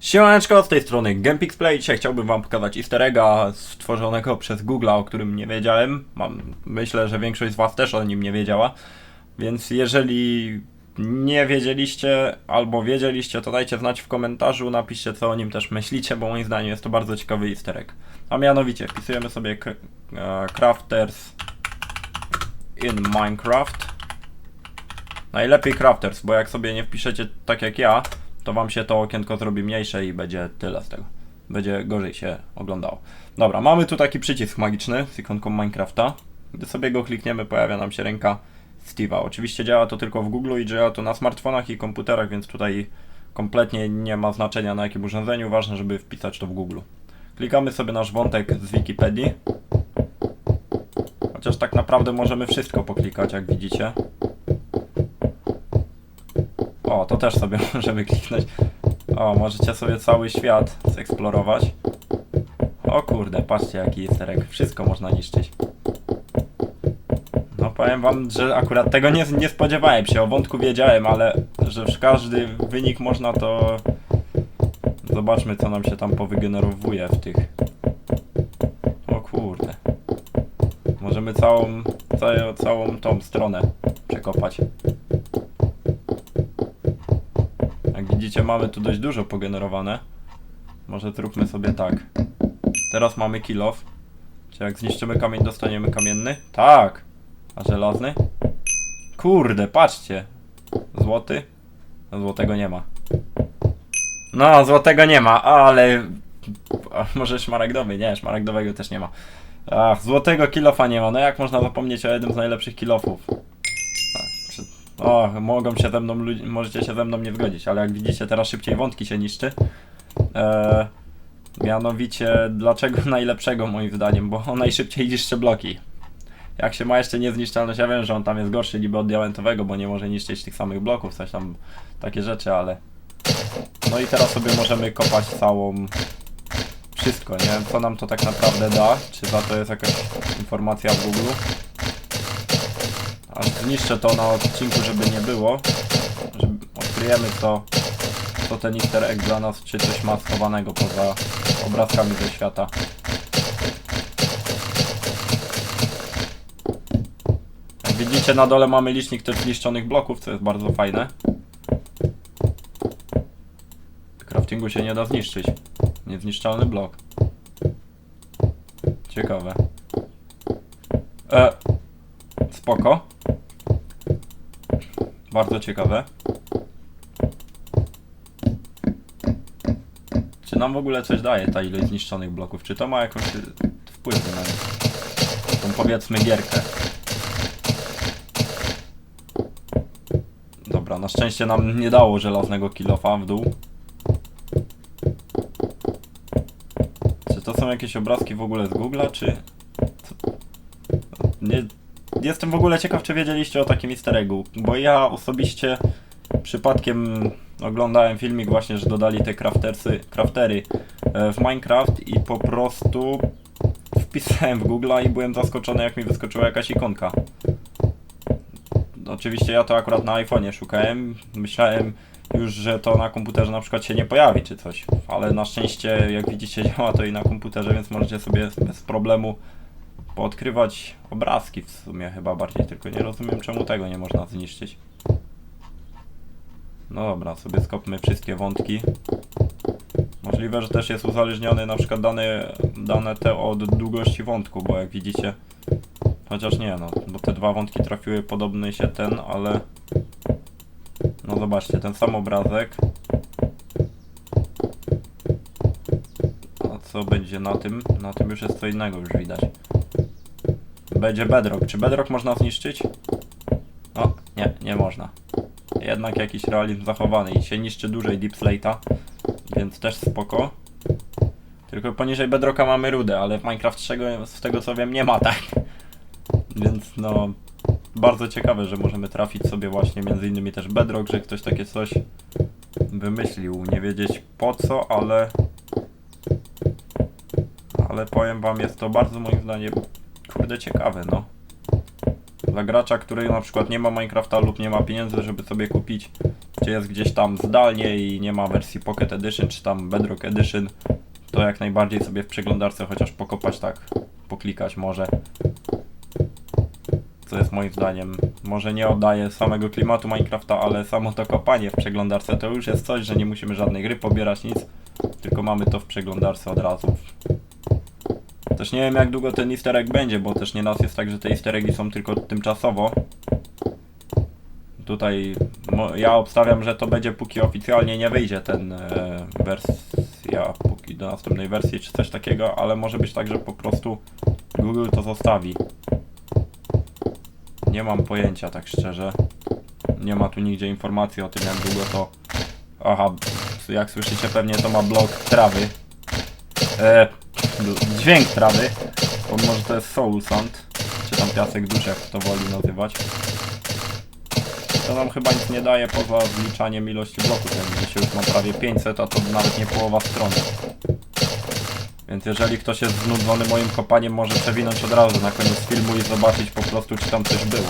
Siemaneczko, z tej strony Gampixplay. Dzisiaj chciałbym wam pokazać easter egga stworzonego przez Google'a, o którym nie wiedziałem. Mam, myślę, że większość z was też o nim nie wiedziała. Więc jeżeli nie wiedzieliście albo wiedzieliście, to dajcie znać w komentarzu, napiszcie co o nim też myślicie, bo moim zdaniem jest to bardzo ciekawy easter egg. A mianowicie wpisujemy sobie e, crafters in Minecraft. Najlepiej crafters, bo jak sobie nie wpiszecie tak jak ja, to wam się to okienko zrobi mniejsze i będzie tyle z tego. Będzie gorzej się oglądało. Dobra, mamy tu taki przycisk magiczny z ikonką Minecrafta. Gdy sobie go klikniemy, pojawia nam się ręka Steve'a. Oczywiście działa to tylko w Google i działa to na smartfonach i komputerach, więc tutaj kompletnie nie ma znaczenia na jakim urządzeniu. Ważne, żeby wpisać to w Google. Klikamy sobie nasz wątek z Wikipedii. Chociaż tak naprawdę możemy wszystko poklikać, jak widzicie. O, to też sobie możemy kliknąć. O, możecie sobie cały świat zeksplorować. O kurde, patrzcie jaki jest terek. Wszystko można niszczyć. No powiem wam, że akurat tego nie, nie spodziewałem się. O wątku wiedziałem, ale że w każdy wynik można to... Zobaczmy co nam się tam powygenerowuje w tych... O kurde. Możemy całą, całą, całą tą stronę przekopać. Widzicie, mamy tu dość dużo pogenerowane. Może zróbmy sobie tak. Teraz mamy kill off. Czy jak zniszczymy kamień, dostaniemy kamienny? Tak! A żelazny? Kurde, patrzcie! Złoty? No, złotego nie ma. No, złotego nie ma, ale... A może szmaragdowy? Nie, szmaragdowego też nie ma. Ach, złotego kilofa nie ma. No jak można zapomnieć o jednym z najlepszych kilofów? O, mogą się ze mną, możecie się ze mną nie zgodzić, ale jak widzicie, teraz szybciej wątki się niszczy. Eee, mianowicie, dlaczego najlepszego moim zdaniem? Bo on najszybciej niszczy bloki. Jak się ma jeszcze niezniszczalność, ja wiem, że on tam jest gorszy niby od diamentowego, bo nie może niszczyć tych samych bloków, coś tam, takie rzeczy, ale... No i teraz sobie możemy kopać całą... Wszystko, nie? Co nam to tak naprawdę da? Czy za to jest jakaś informacja w Google? Zniszczę to na odcinku, żeby nie było. Żeby odkryjemy co, co ten easter egg dla nas, czy coś ma schowanego poza obrazkami ze świata. Jak widzicie na dole mamy licznik tych zniszczonych bloków, co jest bardzo fajne. W craftingu się nie da zniszczyć. Niezniszczalny blok. Ciekawe. E, spoko. Bardzo ciekawe. Czy nam w ogóle coś daje ta ilość zniszczonych bloków? Czy to ma jakiś wpływ na tą powiedzmy gierkę? Dobra, na szczęście nam nie dało żelaznego kilofa w dół. Czy to są jakieś obrazki w ogóle z Google'a, czy... Nie, jestem w ogóle ciekaw, czy wiedzieliście o takim easter eggu, bo ja osobiście przypadkiem oglądałem filmik właśnie, że dodali te craftersy, craftery e, w Minecraft i po prostu wpisałem w Google i byłem zaskoczony, jak mi wyskoczyła jakaś ikonka. Oczywiście ja to akurat na iPhone'ie szukałem, myślałem już, że to na komputerze na przykład się nie pojawi czy coś, ale na szczęście jak widzicie działa to i na komputerze, więc możecie sobie bez problemu poodkrywać obrazki w sumie chyba bardziej, tylko nie rozumiem czemu tego nie można zniszczyć. No dobra, sobie skopmy wszystkie wątki. Możliwe, że też jest uzależniony na przykład dane, dane te od długości wątku, bo jak widzicie, chociaż nie no, bo te dwa wątki trafiły podobny się ten, ale no zobaczcie, ten sam obrazek. A co będzie na tym? Na tym już jest co innego, już widać. Będzie bedrock. Czy bedrock można zniszczyć? No, nie, nie można. Jednak jakiś realizm zachowany i się niszczy dłużej deep slate'a, więc też spoko. Tylko poniżej bedrocka mamy rudę, ale w Minecraft czego, z tego co wiem nie ma tak. Więc no, bardzo ciekawe, że możemy trafić sobie właśnie między innymi też bedrock, że ktoś takie coś wymyślił. Nie wiedzieć po co, ale ale powiem wam, jest to bardzo moim zdaniem kurde ciekawe, no. Dla gracza, który na przykład nie ma Minecrafta lub nie ma pieniędzy, żeby sobie kupić, czy jest gdzieś tam zdalnie i nie ma wersji Pocket Edition, czy tam Bedrock Edition, to jak najbardziej sobie w przeglądarce chociaż pokopać tak, poklikać może. Co jest moim zdaniem, może nie oddaje samego klimatu Minecrafta, ale samo to kopanie w przeglądarce to już jest coś, że nie musimy żadnej gry pobierać, nic, tylko mamy to w przeglądarce od razu. Też nie wiem jak długo ten easter egg będzie, bo też nie raz jest tak, że te easter eggi są tylko tymczasowo. Tutaj ja obstawiam, że to będzie póki oficjalnie nie wyjdzie ten e, wersja, póki do następnej wersji czy coś takiego, ale może być tak, że po prostu Google to zostawi. Nie mam pojęcia tak szczerze. Nie ma tu nigdzie informacji o tym jak długo to... Aha, jak słyszycie pewnie to ma blok trawy. E, dźwięk trawy. Bo może to jest soul sound. Czy tam piasek dusz, jak to woli nazywać. To nam chyba nic nie daje poza zliczaniem ilości bloków. Jak dzisiaj już mam prawie 500, a to nawet nie połowa strony. Więc jeżeli ktoś jest znudzony moim kopaniem, może przewinąć od razu na koniec filmu i zobaczyć po prostu, czy tam coś było.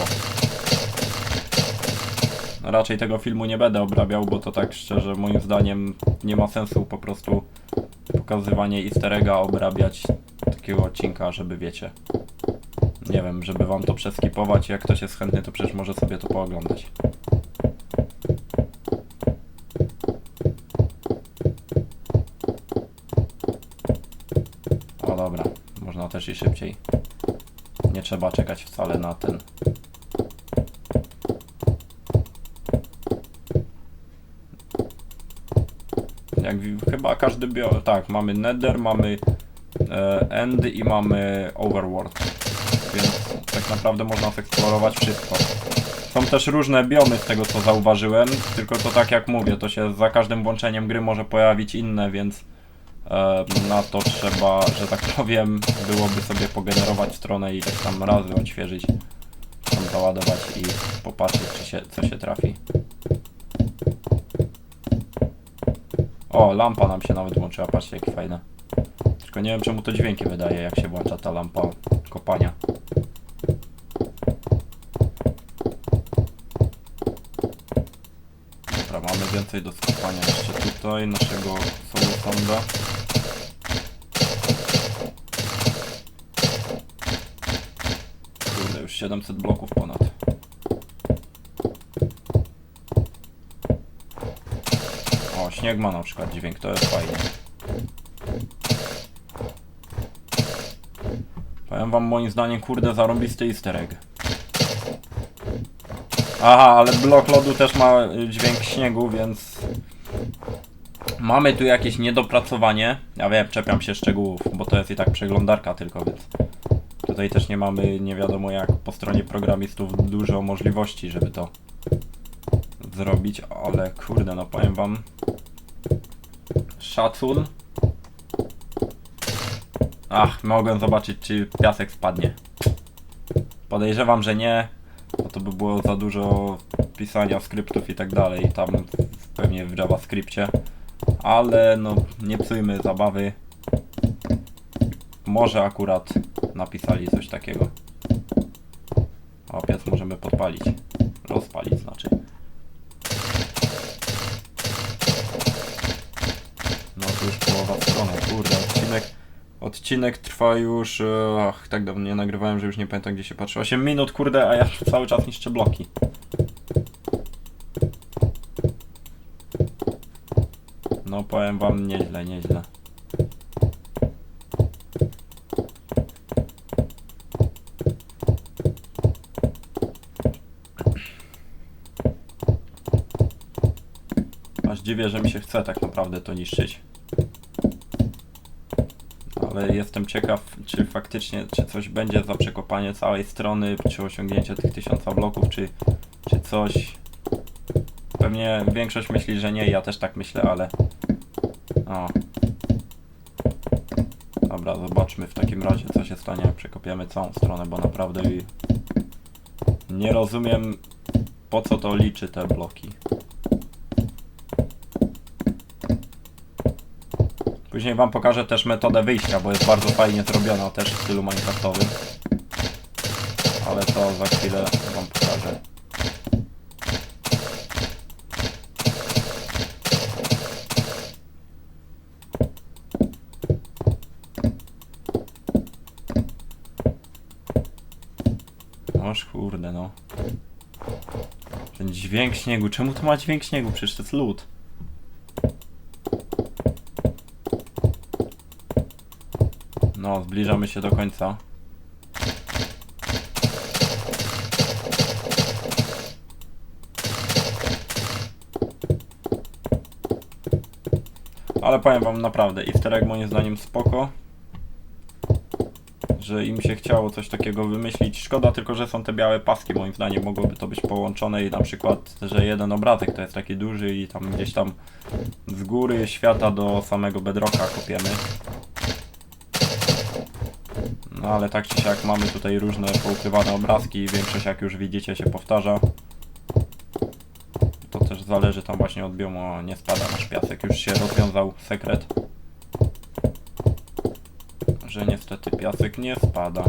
No raczej tego filmu nie będę obrabiał, bo to tak szczerze moim zdaniem nie ma sensu po prostu pokazywanie easter egga obrabiać takiego odcinka, żeby wiecie. Nie wiem, żeby wam to przeskipować. Jak ktoś jest chętny, to przecież może sobie to pooglądać. O dobra, można też i szybciej. Nie trzeba czekać wcale na ten. Jak chyba każdy bio. Tak, mamy Nether, mamy e, End i mamy Overworld. Więc tak naprawdę można eksplorować wszystko. Są też różne biomy z tego co zauważyłem, tylko to tak jak mówię, to się za każdym włączeniem gry może pojawić inne, więc e, na to trzeba, że tak powiem, byłoby sobie pogenerować stronę i tak tam razy odświeżyć, tam załadować i popatrzeć czy się, co się trafi. O, lampa nam się nawet włączyła, patrzcie jakie fajne. Tylko nie wiem czemu to dźwięki wydaje, jak się włącza ta lampa kopania. Dobra, mamy więcej do skopania jeszcze tutaj, naszego solusonda. Kurde, już 700 bloków ponad. O, śnieg ma na przykład dźwięk, to jest fajnie. Powiem wam moim zdaniem, kurde, zarąbisty easter egg. Aha, ale blok lodu też ma y, dźwięk śniegu, więc... Mamy tu jakieś niedopracowanie. Ja wiem, czepiam się szczegółów, bo to jest i tak przeglądarka tylko, więc... Tutaj też nie mamy, nie wiadomo jak, po stronie programistów dużo możliwości, żeby to zrobić, ale kurde, no powiem wam... Szacun. Ach, mogłem zobaczyć, czy piasek spadnie. Podejrzewam, że nie, bo to by było za dużo pisania skryptów i tak dalej, tam pewnie w JavaScriptie. Ale no, nie psujmy zabawy. Może akurat napisali coś takiego. O, piec możemy podpalić. Rozpalić znaczy. No strony, kurde, odcinek... Odcinek trwa już, e, ach, tak dawno nie nagrywałem, że już nie pamiętam gdzie się patrzy. 8 minut, kurde, a ja cały czas niszczę bloki. No powiem wam nieźle, nieźle. Aż dziwię, że mi się chce tak naprawdę to niszczyć. Jestem ciekaw, czy faktycznie, czy coś będzie za przekopanie całej strony, czy osiągnięcie tych tysiąca bloków, czy, czy coś. Pewnie większość myśli, że nie, ja też tak myślę, ale... O. Dobra, zobaczmy w takim razie, co się stanie, jak przekopiemy całą stronę, bo naprawdę nie rozumiem, po co to liczy te bloki. Później wam pokażę też metodę wyjścia, bo jest bardzo fajnie zrobiona też w stylu minecraftowym. Ale to za chwilę wam pokażę. Noż kurde no. Ten dźwięk śniegu, czemu to ma dźwięk śniegu? Przecież to jest lód. Zbliżamy się do końca. Ale powiem wam naprawdę, easter egg moim zdaniem spoko. Że im się chciało coś takiego wymyślić. Szkoda tylko, że są te białe paski, moim zdaniem mogłoby to być połączone i na przykład, że jeden obrazek to jest taki duży i tam gdzieś tam z góry świata do samego bedrocka kopiemy. No ale tak czy siak mamy tutaj różne poukrywane obrazki większość jak już widzicie się powtarza. To też zależy tam właśnie od biomu, nie spada nasz piasek. Już się rozwiązał sekret. Że niestety piasek nie spada.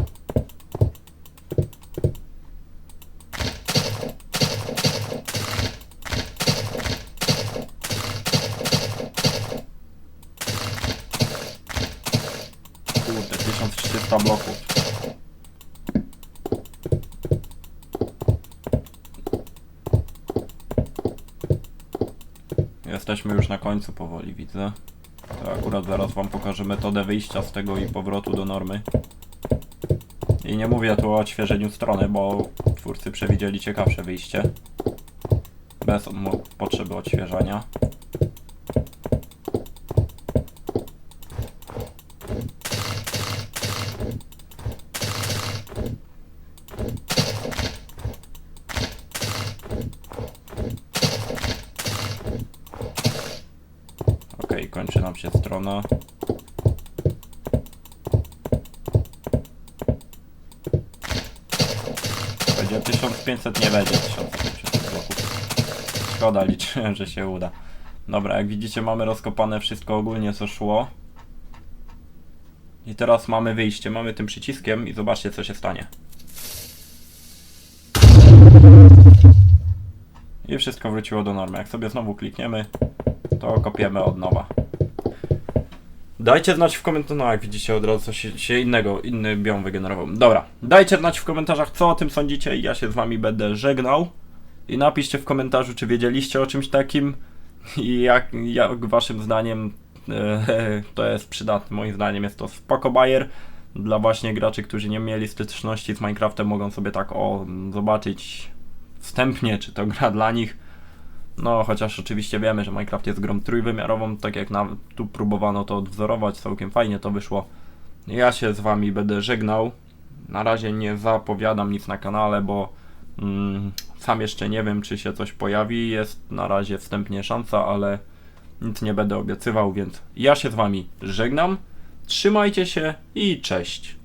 Kurde, 1300 bloków. Jesteśmy już na końcu powoli, widzę. To akurat zaraz wam pokażę metodę wyjścia z tego i powrotu do normy. I nie mówię tu o odświeżeniu strony, bo twórcy przewidzieli ciekawsze wyjście. Bez potrzeby odświeżania. Się strona. Będzie 1500, nie będzie 1500 bloków. Szkoda, liczyłem, że się uda. Dobra, jak widzicie mamy rozkopane wszystko ogólnie co szło. I teraz mamy wyjście, mamy tym przyciskiem i zobaczcie co się stanie. I wszystko wróciło do normy. Jak sobie znowu klikniemy, to kopiemy od nowa. Dajcie znać w komentarzach, no jak widzicie od razu się, się innego, inny biom wygenerował. Dobra, dajcie znać w komentarzach co o tym sądzicie ja się z wami będę żegnał. I napiszcie w komentarzu czy wiedzieliście o czymś takim i jak, jak waszym zdaniem e, to jest przydatne. Moim zdaniem jest to spoko bajer. Dla właśnie graczy, którzy nie mieli styczności z Minecraftem mogą sobie tak o zobaczyć wstępnie czy to gra dla nich. No, chociaż oczywiście wiemy, że Minecraft jest grą trójwymiarową, tak jak nawet tu próbowano to odwzorować, całkiem fajnie to wyszło. Ja się z wami będę żegnał. Na razie nie zapowiadam nic na kanale, bo mm, sam jeszcze nie wiem, czy się coś pojawi. Jest na razie wstępnie szansa, ale nic nie będę obiecywał, więc ja się z wami żegnam. Trzymajcie się i cześć.